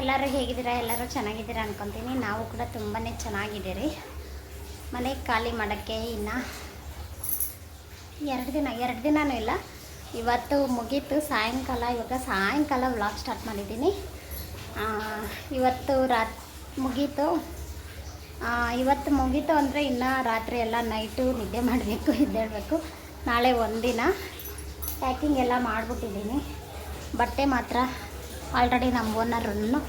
ಎಲ್ಲರೂ ಹೇಗಿದ್ದೀರಾ? ಎಲ್ಲರೂ ಚೆನ್ನಾಗಿದ್ದೀರಾ ಅನ್ಕೊತೀನಿ. ನಾವು ಕೂಡ ತುಂಬಾ ಚೆನ್ನಾಗಿದ್ದೀರಿ. ಮನೆ ಖಾಲಿ ಮಾಡೋಕ್ಕೆ ಇನ್ನು ಎರಡು ದಿನ, ಎರಡು ದಿನವೂ ಇಲ್ಲ. ಇವತ್ತು ಮುಗೀತು. ಸಾಯಂಕಾಲ, ಇವಾಗ ಸಾಯಂಕಾಲ ವ್ಲಾಗ್ ಸ್ಟಾರ್ಟ್ ಮಾಡಿದ್ದೀನಿ. ಇವತ್ತು ರಾತ್ ಮುಗೀತು. ಇವತ್ತು ಮುಗೀತು ಅಂದರೆ ಇನ್ನು ರಾತ್ರಿ ಎಲ್ಲ ನೈಟು ನಿದ್ದೆ ಮಾಡಬೇಕು, ಎದ್ದೇಳಬೇಕು. ನಾಳೆ ಒಂದಿನ ಪ್ಯಾಕಿಂಗ್ ಎಲ್ಲ ಮಾಡಿಬಿಟ್ಟಿದ್ದೀನಿ. ಬಟ್ಟೆ ಮಾತ್ರ ಆಲ್ರೆಡಿ ನಮ್ಮ ಓನರನ್ನು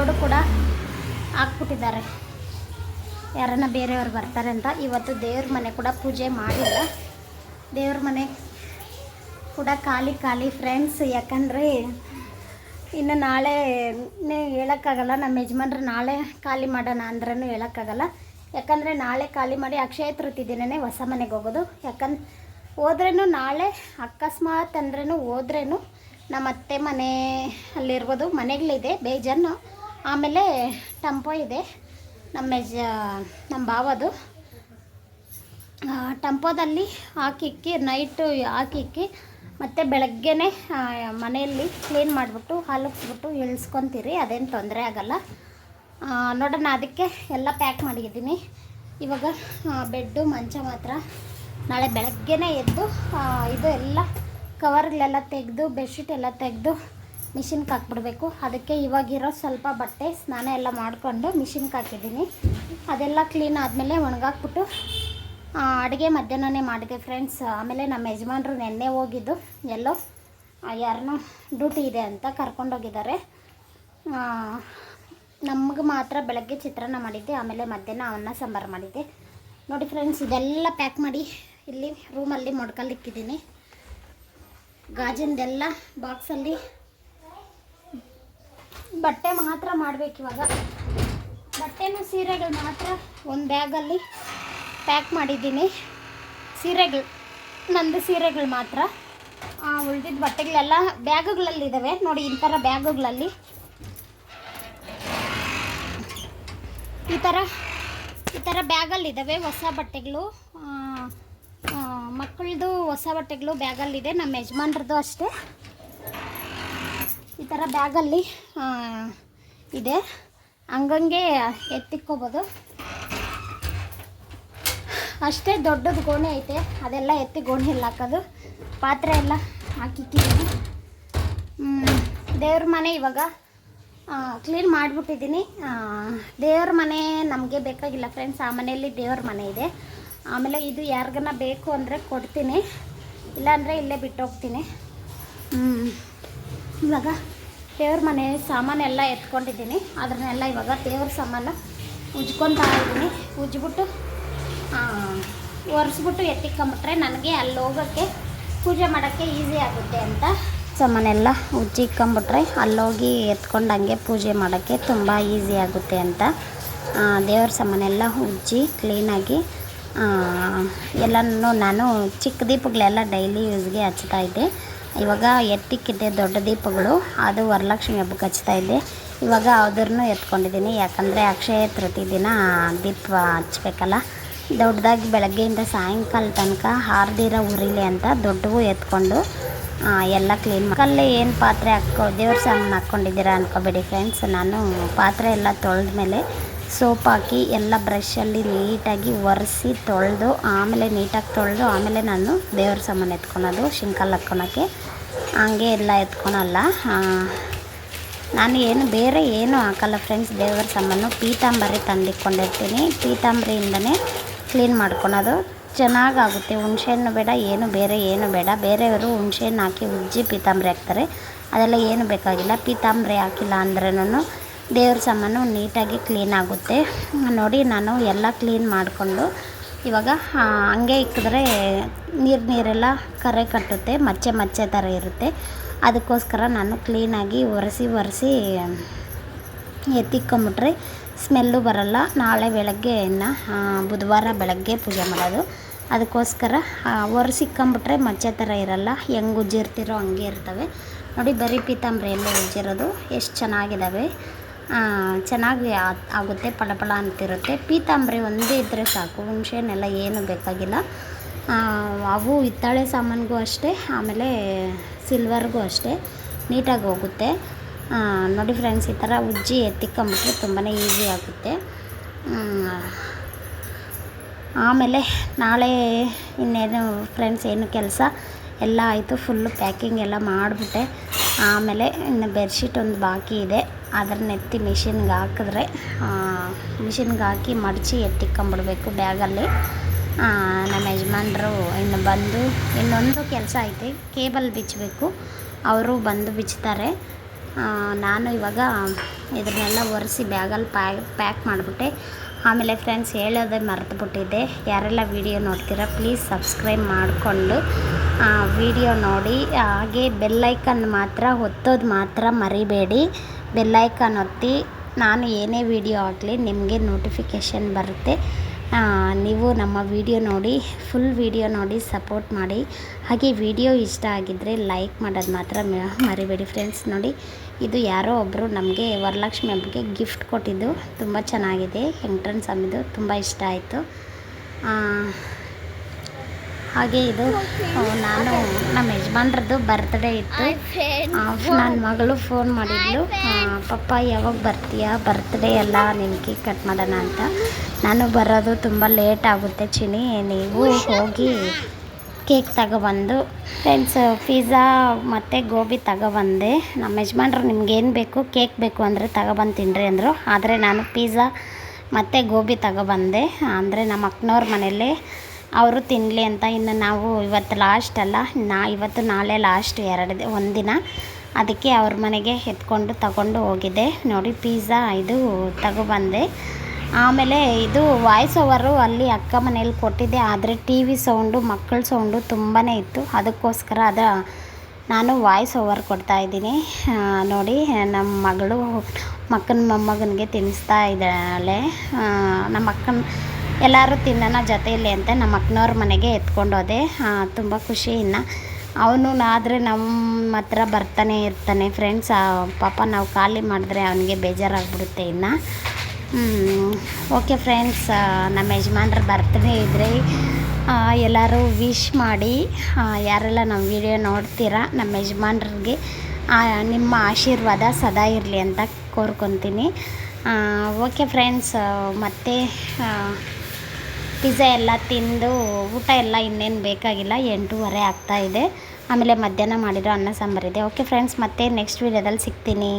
ಬೋರ್ಡು ಕೂಡ ಹಾಕ್ಬಿಟ್ಟಿದ್ದಾರೆ. ಯಾರನ್ನ ಬೇರೆಯವ್ರು ಬರ್ತಾರೆ ಅಂತ. ಇವತ್ತು ದೇವ್ರ ಮನೆ ಕೂಡ ಪೂಜೆ ಮಾಡಿಲ್ಲ. ದೇವ್ರ ಮನೆ ಕೂಡ ಖಾಲಿ ಖಾಲಿ. ಫ್ರೆಂಡ್ಸ್ ಯಾಕಂದರೆ ಇನ್ನು ನಾಳೆ ಹೇಳೋಕ್ಕಾಗಲ್ಲ. ನಮ್ಮ ಯಜಮಾನ್ರು ನಾಳೆ ಖಾಲಿ ಮಾಡೋಣ ಅಂದ್ರೂ ಹೇಳೋಕ್ಕಾಗಲ್ಲ. ಯಾಕಂದರೆ ನಾಳೆ ಖಾಲಿ ಮಾಡಿ ಅಕ್ಷಯ ತೃತೀಯ ದಿನನೇ ಹೊಸ ಮನೆಗೆ ಹೋಗೋದು. ಯಾಕಂದ್ರೆ ಹೋದ್ರೂ ನಾಳೆ ಅಕಸ್ಮಾತ್ ಅಂದ್ರೂ ಹೋದ್ರೂ ನಮ್ಮ ಅತ್ತೆ ಮನೆ ಅಲ್ಲಿರ್ಬೋದು ಮನೆಗಳಿದೆ, ಬೇಜಾನು. ಆಮೇಲೆ ಟಂಪೋ ಇದೆ. ನಮ್ಮ ಯಜ, ನಮ್ಮ ಭಾವದು. ಟಂಪೋದಲ್ಲಿ ಹಾಕಿಕ್ಕಿ ನೈಟು ಹಾಕಿಕ್ಕಿ ಮತ್ತು ಬೆಳಗ್ಗೆನೆ ಮನೆಯಲ್ಲಿ ಕ್ಲೀನ್ ಮಾಡಿಬಿಟ್ಟು ಹಾಲುಕ್ಬಿಟ್ಟು ಇಳಿಸ್ಕೊತೀರಿ, ಅದೇನು ತೊಂದರೆ ಆಗಲ್ಲ. ನೋಡೋಣ ಅದಕ್ಕೆ ಎಲ್ಲ ಪ್ಯಾಕ್ ಮಾಡಿದ್ದೀನಿ. ಇವಾಗ ಬೆಡ್ಡು ಮಂಚ ಮಾತ್ರ. ನಾಳೆ ಬೆಳಗ್ಗೆನೇ ಎದ್ದು ಇದು ಎಲ್ಲ ಕವರ್ಗಳೆಲ್ಲ ತೆಗೆದು ಬೆಡ್ಶೀಟ್ ಎಲ್ಲ ತೆಗೆದು ಮಿಷಿನ್ಗೆ ಹಾಕ್ಬಿಡ್ಬೇಕು ಅದಕ್ಕೆ ಇವಾಗಿರೋ ಸ್ವಲ್ಪ ಬಟ್ಟೆ, ಸ್ನಾನ ಎಲ್ಲ ಮಾಡಿಕೊಂಡು ಮಿಷಿನ್ಗೆ ಹಾಕಿದ್ದೀನಿ ಅದೆಲ್ಲ ಕ್ಲೀನ್ ಆದಮೇಲೆ ಒಣಗಾಕ್ಬಿಟ್ಟು ಅಡುಗೆ ಮಧ್ಯಾಹ್ನನೇ ಮಾಡಿದೆ ಫ್ರೆಂಡ್ಸ್ ಆಮೇಲೆ ನಮ್ಮ ಯಜಮಾನ್ರು ನೆನ್ನೆ ಹೋಗಿದ್ದು, ಎಲ್ಲೋ ಯಾರನ್ನೋ ಡ್ಯೂಟಿ ಇದೆ ಅಂತ ಕರ್ಕೊಂಡೋಗಿದ್ದಾರೆ. ನಮಗೆ ಮಾತ್ರ ಬೆಳಗ್ಗೆ ಚಿತ್ರಾನ್ನ ಮಾಡಿದ್ದೆ, ಆಮೇಲೆ ಮಧ್ಯಾಹ್ನ ಅನ್ನ ಸಾಂಬಾರು ಮಾಡಿದ್ದೆ. ನೋಡಿ ಫ್ರೆಂಡ್ಸ್ ಇದೆಲ್ಲ ಪ್ಯಾಕ್ ಮಾಡಿ ಇಲ್ಲಿ ರೂಮಲ್ಲಿ ಮೊಡ್ಕಲ್ಲಿಕ್ಕಿದ್ದೀನಿ ಗಾಜಿಂದೆಲ್ಲ ಬಾಕ್ಸಲ್ಲಿ ಬಟ್ಟೆ ಮಾತ್ರ ಮಾಡ್ಬೇಕು ಇವಾಗ. ಬಟ್ಟೆನೂ ಸೀರೆಗಳು ಮಾತ್ರ ಒಂದು ಬ್ಯಾಗಲ್ಲಿ ಪ್ಯಾಕ್ ಮಾಡಿದ್ದೀನಿ. ಸೀರೆಗಳು, ನಂದು ಸೀರೆಗಳು ಮಾತ್ರ. ಉಳಿದಿದ್ದ ಬಟ್ಟೆಗಳೆಲ್ಲ ಬ್ಯಾಗುಗಳಲ್ಲಿದ್ದಾವೆ ನೋಡಿ, ಈ ಥರ ಬ್ಯಾಗುಗಳಲ್ಲಿ. ಈ ಥರ ಈ ಥರ ಬ್ಯಾಗಲ್ಲಿದ್ದಾವೆ ಹೊಸ ಬಟ್ಟೆಗಳು. ಮಕ್ಕಳದು ಹೊಸ ಬಟ್ಟೆಗಳು ಬ್ಯಾಗಲ್ಲಿದೆ. ನಮ್ಮ ಯಜಮಾನ್ರದ್ದು ಅಷ್ಟೇ. ಈ ಥರ ಬ್ಯಾಗಲ್ಲಿ ಇದೆ. ಹಂಗಂಗೆ ಎತ್ತಿಕ್ಕೋಬೋದು. ಅಷ್ಟೇ ದೊಡ್ಡದು ಗೋಣೆ ಐತೆ. ಅದೆಲ್ಲ ಎತ್ತಿ ಗೋಣಿಯಲ್ಲಿ ಹಾಕೋದು. ಪಾತ್ರೆ ಎಲ್ಲ ಹಾಕಿಕ್ಕಿದ್ದೀನಿ ದೇವ್ರ ಮನೆ ಇವಾಗ ಕ್ಲೀನ್ ಮಾಡಿಬಿಟ್ಟಿದ್ದೀನಿ. ದೇವ್ರ ಮನೆ ನಮಗೆ ಬೇಕಾಗಿಲ್ಲ ಫ್ರೆಂಡ್ಸ್ ಆ ಮನೆಯಲ್ಲಿ ದೇವ್ರ ಮನೆ ಇದೆ. ಆಮೇಲೆ ಇದು ಯಾರಿಗನ್ನ ಬೇಕು ಅಂದರೆ ಕೊಡ್ತೀನಿ. ಇಲ್ಲಾಂದರೆ ಇಲ್ಲೇ ಬಿಟ್ಟೋಗ್ತೀನಿ. ಹ್ಮ್. ಇವಾಗ ದೇವ್ರ ಮನೆ ಸಾಮಾನೆಲ್ಲ ಎತ್ಕೊಂಡಿದ್ದೀನಿ. ಅದನ್ನೆಲ್ಲ ಇವಾಗ ದೇವ್ರ ಸಾಮಾನು ಉಜ್ಕೊತಾ ಇದ್ದೀನಿ. ಉಜ್ಬಿಟ್ಟು ಒರೆಸ್ಬಿಟ್ಟು ಎತ್ತಿಕೊಂಬಿಟ್ರೆ ನನಗೆ ಅಲ್ಲಿ ಹೋಗೋಕ್ಕೆ, ಪೂಜೆ ಮಾಡೋಕ್ಕೆ ಈಸಿ ಆಗುತ್ತೆ ಅಂತ ಸಾಮಾನೆಲ್ಲ ಉಜ್ಜಿಕ್ಕೊಂಬಿಟ್ರೆ ಅಲ್ಲೋಗಿ ಎತ್ಕೊಂಡಂಗೆ ಪೂಜೆ ಮಾಡೋಕ್ಕೆ ತುಂಬ ಈಸಿ ಆಗುತ್ತೆ ಅಂತ ದೇವ್ರ ಸಾಮಾನೆಲ್ಲ ಉಜ್ಜಿ ಕ್ಲೀನಾಗಿ ಎಲ್ಲನೂ ನಾನು ಚಿಕ್ಕ ದೀಪಗಳೆಲ್ಲ ಡೈಲಿ ಯೂಸ್ಗೆ ಹಚ್ತಾ ಇದ್ದೆ. ಇವಾಗ ಎತ್ತಿಕ್ಕಿದ್ದೆ ದೊಡ್ಡ ದೀಪಗಳು, ಅದು ವರಲಕ್ಷ್ಮಿ ಹಬ್ಬಕ್ಕೆ ಹಚ್ತಾ ಇದ್ದೆ. ಇವಾಗ ಅದನ್ನು ಎತ್ಕೊಂಡಿದ್ದೀನಿ, ಯಾಕಂದರೆ ಅಕ್ಷಯ ತೃತೀಯ ದಿನ ದೀಪ ಹಚ್ಬೇಕಲ್ಲ. ದೊಡ್ಡದಾಗಿ ಬೆಳಗ್ಗೆಯಿಂದ ಸಾಯಂಕಾಲ ತನಕ ಹಾರ್ದಿರ ಉರಿಲಿ ಅಂತ ದೊಡ್ಡವು ಎತ್ಕೊಂಡು ಎಲ್ಲ ಕ್ಲೀನ್ ಕಲ್ಲೇ ಏನು ಪಾತ್ರೆ ಹಾಕೋ ದೇವ್ರ ಸಾಮಾನು ಹಾಕ್ಕೊಂಡಿದ್ದೀರಾ ಅನ್ಕೋಬೇಡಿ ಫ್ರೆಂಡ್ಸ್ ನಾನು ಪಾತ್ರೆ ಎಲ್ಲ ತೊಳೆದ ಮೇಲೆ ಸೋಪ್ ಹಾಕಿ ಎಲ್ಲ ಬ್ರಷಲ್ಲಿ ನೀಟಾಗಿ ಒರೆಸಿ ತೊಳೆದು, ಆಮೇಲೆ ನೀಟಾಗಿ ತೊಳೆದು, ಆಮೇಲೆ ನಾನು ದೇವ್ರ ಸಾಮಾನು ಎತ್ಕೊಳೋದು ಶಿಂಕಲ್ಲಿ ಹಾಕ್ಕೊಳಕ್ಕೆ ಹಂಗೆ ಎಲ್ಲ ಎತ್ಕೊಳಲ್ಲ. ನಾನು ಏನು ಬೇರೆ ಏನು ಹಾಕಲ್ಲ ಫ್ರೆಂಡ್ಸ್ ದೇವರ ಸಾಮಾನು. ಪೀತಾಂಬರಿ ತಂದಿಟ್ಕೊಂಡಿರ್ತೀನಿ. ಪೀತಾಂಬರಿಯಿಂದನೇ ಕ್ಲೀನ್ ಮಾಡ್ಕೊಳೋದು. ಚೆನ್ನಾಗಾಗುತ್ತೆ. ಹುಣಸೆಹಣ್ಣು ಬೇಡ, ಏನು ಬೇರೆ ಏನು ಬೇಡ. ಬೇರೆಯವರು ಹುಣಸೆಹಣ್ಣು ಹಾಕಿ ಉಜ್ಜಿ ಪೀತಾಂಬರಿ ಹಾಕ್ತಾರೆ. ಅದೆಲ್ಲ ಏನು ಬೇಕಾಗಿಲ್ಲ. ಪೀತಾಂಬರಿ ಹಾಕಿಲ್ಲ ಅಂದ್ರೂ ದೇವ್ರ ಸಾಮಾನು ನೀಟಾಗಿ ಕ್ಲೀನ್ ಆಗುತ್ತೆ. ನೋಡಿ, ನಾನು ಎಲ್ಲ ಕ್ಲೀನ್ ಮಾಡಿಕೊಂಡು ಇವಾಗ ಹಂಗೆ ಇಕ್ಕಿದ್ರೆ ನೀರು ನೀರೆಲ್ಲ ಕರೆ ಕಟ್ಟುತ್ತೆ, ಮಚ್ಚೆ ಮಚ್ಚೆ ಥರ ಇರುತ್ತೆ. ಅದಕ್ಕೋಸ್ಕರ ನಾನು ಕ್ಲೀನಾಗಿ ಒರೆಸಿ ಒರೆಸಿ ಎತ್ತಿಕ್ಕೊಂಬಿಟ್ರೆ ಸ್ಮೆಲ್ಲು ಬರಲ್ಲ. ನಾಳೆ ಬೆಳಗ್ಗೆ ಇನ್ನು ಬುಧವಾರ ಬೆಳಗ್ಗೆ ಪೂಜೆ ಮಾಡೋದು. ಅದಕ್ಕೋಸ್ಕರ ಒರೆಸಿಕ್ಕೊಂಬಿಟ್ರೆ ಮಚ್ಚೆ ಥರ ಇರಲ್ಲ. ಹೆಂಗೆ ಉಜ್ಜಿರ್ತಿರೋ ಹಂಗೆ ಇರ್ತವೆ. ನೋಡಿ, ಬರೀ ಪೀತಾಂಬರಿ ಎಲ್ಲ ಉಜ್ಜಿರೋದು. ಎಷ್ಟು ಚೆನ್ನಾಗಿದ್ದಾವೆ ಚೆನ್ನಾಗಿ ಆಗುತ್ತೆ ಪಳಪಳ ಅಂತಿರುತ್ತೆ. ಪೀತಾಂಬರಿ ಒಂದೇ ಇದ್ದರೆ ಸಾಕು ಹುಣ್ಸೆಹಣ್ಣೆಲ್ಲ ಏನು ಬೇಕಾಗಿಲ್ಲ. ಅವು ಹಿತ್ತಾಳೆ ಸಾಮಾನಿಗೂ ಅಷ್ಟೇ, ಆಮೇಲೆ ಸಿಲ್ವರ್ಗೂ ಅಷ್ಟೇ, ನೀಟಾಗಿ ಹೋಗುತ್ತೆ. ನೋಡಿ ಫ್ರೆಂಡ್ಸ್ ಈ ಥರ ಉಜ್ಜಿ ಎತ್ತಿಕೊಂಬಿಟ್ರೆ ತುಂಬಾ ಈಸಿ ಆಗುತ್ತೆ. ಆಮೇಲೆ ನಾಳೆ ಇನ್ನೇನು ಫ್ರೆಂಡ್ಸ್ ಏನು ಕೆಲಸ? ಎಲ್ಲ ಆಯಿತು ಫುಲ್ಲು ಪ್ಯಾಕಿಂಗ್ ಎಲ್ಲ ಮಾಡಿಬಿಟ್ಟೆ. ಆಮೇಲೆ ಇನ್ನು ಬೆಡ್ಶೀಟ್ ಒಂದು ಬಾಕಿ ಇದೆ. ಅದನ್ನ ಎತ್ತಿ ಮಿಷಿನ್ಗೆ ಹಾಕಿದ್ರೆ ಮಿಷಿನ್ಗೆ ಹಾಕಿ ಮಡಚಿ ಎತ್ತಿಕ್ಕೊಂಬಿಡ್ಬೇಕು ಬ್ಯಾಗಲ್ಲಿ. ನಮ್ಮ ಯಜಮಾನ್ರು ಇನ್ನು ಬಂದು ಇನ್ನೊಂದು ಕೆಲಸ ಐತೆ ಕೇಬಲ್ ಬಿಚ್ಚಬೇಕು. ಅವರು ಬಂದು ಬಿಚ್ತಾರೆ. ಆ, ನಾನು ಇವಾಗ ಇದನ್ನೆಲ್ಲ ಒರೆಸಿ ಬ್ಯಾಗಲ್ಲಿ ಪ್ಯಾಕ್ ಪ್ಯಾಕ್ ಮಾಡಿಬಿಟ್ಟೆ. ಆಮೇಲೆ ಫ್ರೆಂಡ್ಸ್ ಹೇಳೋದೇ ಮರೆತುಬಿಟ್ಟಿದ್ದೆ. ಯಾರೆಲ್ಲ ವಿಡಿಯೋ ನೋಡ್ತೀರಾ ಪ್ಲೀಸ್ ಸಬ್ಸ್ಕ್ರೈಬ್ ಮಾಡಿಕೊಂಡು ವಿಡಿಯೋ ನೋಡಿ. ಹಾಗೆ ಬೆಲ್ಲೈಕನ್ ಮಾತ್ರ, ಒತ್ತೋದು ಮಾತ್ರ ಮರಿಬೇಡಿ. ಬೆಲ್ಲೈಕನ್ ಒತ್ತಿ, ನಾನು ಏನೇ ವಿಡಿಯೋ ಆಗಲಿ ನಿಮಗೆ ನೋಟಿಫಿಕೇಷನ್ ಬರುತ್ತೆ. ನೀವು ನಮ್ಮ ವಿಡಿಯೋ ನೋಡಿ ಫುಲ್ ವಿಡಿಯೋ ನೋಡಿ ಸಪೋರ್ಟ್ ಮಾಡಿ. ಹಾಗೆ ವಿಡಿಯೋ ಇಷ್ಟ ಆಗಿದ್ದರೆ ಲೈಕ್ ಮಾಡೋದು ಮಾತ್ರ ಮರಿಬೇಡಿ ಫ್ರೆಂಡ್ಸ್ ನೋಡಿ. ಇದು ಯಾರೋ ಒಬ್ಬರು ನಮಗೆ ವರಲಕ್ಷ್ಮಿ ಹಬ್ಬಕ್ಕೆ ಗಿಫ್ಟ್ ಕೊಟ್ಟಿದ್ದು. ತುಂಬ ಚೆನ್ನಾಗಿದೆ. ಎಂಟ್ರೆನ್ಸ್ ಅಮ್ಮಿದು ತುಂಬ ಇಷ್ಟ ಆಯಿತು. ಹಾಗೆ ಇದು ನಾನು ನಮ್ಮ ಯಜಮಾನ್ರದ್ದು ಬರ್ತ್ಡೇ ಇತ್ತು. ನನ್ನ ಮಗಳು ಫೋನ್ ಮಾಡಿದ್ಲು. ಪಪ್ಪ, ಯಾವಾಗ ಬರ್ತೀಯಾ? ಬರ್ತ್ಡೇ ಎಲ್ಲ ನಿನ್ನ ಕೇಕ್ ಕಟ್ ಮಾಡೋಣ ಅಂತ. ನಾನು ಬರೋದು ತುಂಬ ಲೇಟ್ ಆಗುತ್ತೆ ಚಿನಿ ನೀವು ಹೋಗಿ ಕೇಕ್ ತಗೊಬಂದು. ಫ್ರೆಂಡ್ಸ್ ಪಿಜ್ಜಾ ಮತ್ತು ಗೋಬಿ ತಗೊಬಂದೆ. ನಮ್ಮ ಯಜಮಾನ್ರು ನಿಮ್ಗೇನು ಬೇಕು ಕೇಕ್ ಬೇಕು ಅಂದರೆ ತಗೊಬಂದು ತಿನ್ನಿರಿ ಅಂದರು. ಆದರೆ ನಾನು ಪಿಜ್ಜಾ ಮತ್ತು ಗೋಬಿ ತಗೊಬಂದೆ. ಅಂದರೆ ನಮ್ಮ ಅಕ್ಕನವ್ರ ಮನೇಲಿ ಅವರು ತಿನ್ನಲಿ ಅಂತ ಇನ್ನು ನಾವು ಇವತ್ತು ಲಾಸ್ಟ್ ಅಲ್ಲ, ನಾ ಇವತ್ತು ನಾಳೆ ಲಾಸ್ಟ್ ಎರಡು ಒಂದಿನ ಅದಕ್ಕೆ ಅವ್ರ ಮನೆಗೆ ಎತ್ಕೊಂಡು ತಗೊಂಡು ಹೋಗಿದ್ದೆ. ನೋಡಿ ಪಿಜ್ಜಾ ಇದು ತಗೊಬಂದೆ. ಆಮೇಲೆ ಇದು ವಾಯ್ಸ್ ಓವರು ಅಲ್ಲಿ ಅಕ್ಕ ಮನೇಲಿ ಕೊಟ್ಟಿದ್ದೆ, ಆದರೆ ಟಿ ವಿ ಸೌಂಡು ಮಕ್ಕಳ ಸೌಂಡು ತುಂಬಾ ಇತ್ತು. ಅದಕ್ಕೋಸ್ಕರ ಅದ, ನಾನು ವಾಯ್ಸ್ ಓವರ್ ಕೊಡ್ತಾ ಇದ್ದೀನಿ. ನೋಡಿ ನಮ್ಮ ಮಗಳು, ಮಕ್ಕನ ಮೊಮ್ಮಗನಿಗೆ ತಿನ್ನಿಸ್ತಾ ಇದ್ದಾಳೆ. ನಮ್ಮ ಅಕ್ಕನ, ಎಲ್ಲರೂ ತಿನ್ನೋಣ ಜೊತೆಯಲ್ಲಿ ಅಂತ ನಮ್ಮ ಅಕ್ಕನವ್ರ ಮನೆಗೆ ಎತ್ಕೊಂಡೋದೆ ತುಂಬ ಖುಷಿ ಇನ್ನು. ಅವನು ಆದರೆ ನಮ್ಮ ಹತ್ರ ಬರ್ತಾನೆ ಇರ್ತಾನೆ. ಫ್ರೆಂಡ್ಸ್ ಪಾಪ ನಾವು ಖಾಲಿ ಮಾಡಿದ್ರೆ ಅವನಿಗೆ ಬೇಜಾರಾಗ್ಬಿಡುತ್ತೆ ಇನ್ನು. ಓಕೆ ಫ್ರೆಂಡ್ಸ್ ನಮ್ಮ ಯಜಮಾನ್ರ ಬರ್ತ್ಡೇ ಇದ್ದರೆ ಎಲ್ಲರೂ ವಿಶ್ ಮಾಡಿ ಯಾರೆಲ್ಲ ನಮ್ಮ ವಿಡಿಯೋ ನೋಡ್ತೀರಾ, ನಮ್ಮ ಯಜಮಾನ್ರಿಗೆ ನಿಮ್ಮ ಆಶೀರ್ವಾದ ಸದಾ ಇರಲಿ ಅಂತ ಕೋರ್ಕೊತೀನಿ. ಓಕೆ ಫ್ರೆಂಡ್ಸ್ ಮತ್ತೆ ಪಿಜ್ಜಾ ಎಲ್ಲ ತಿಂದು ಊಟ ಎಲ್ಲ ಇನ್ನೇನು ಬೇಕಾಗಿಲ್ಲ, ಎಂಟೂವರೆ ಆಗ್ತಾಯಿದೆ ಆಮೇಲೆ ಮಧ್ಯಾಹ್ನ ಮಾಡಿರೋ ಅನ್ನ ಸಾಂಬಾರಿದೆ ಓಕೆ ಫ್ರೆಂಡ್ಸ್ ಮತ್ತೆ ನೆಕ್ಸ್ಟ್ ವೀಡಿಯೋದಲ್ಲಿ ಸಿಗ್ತೀನಿ.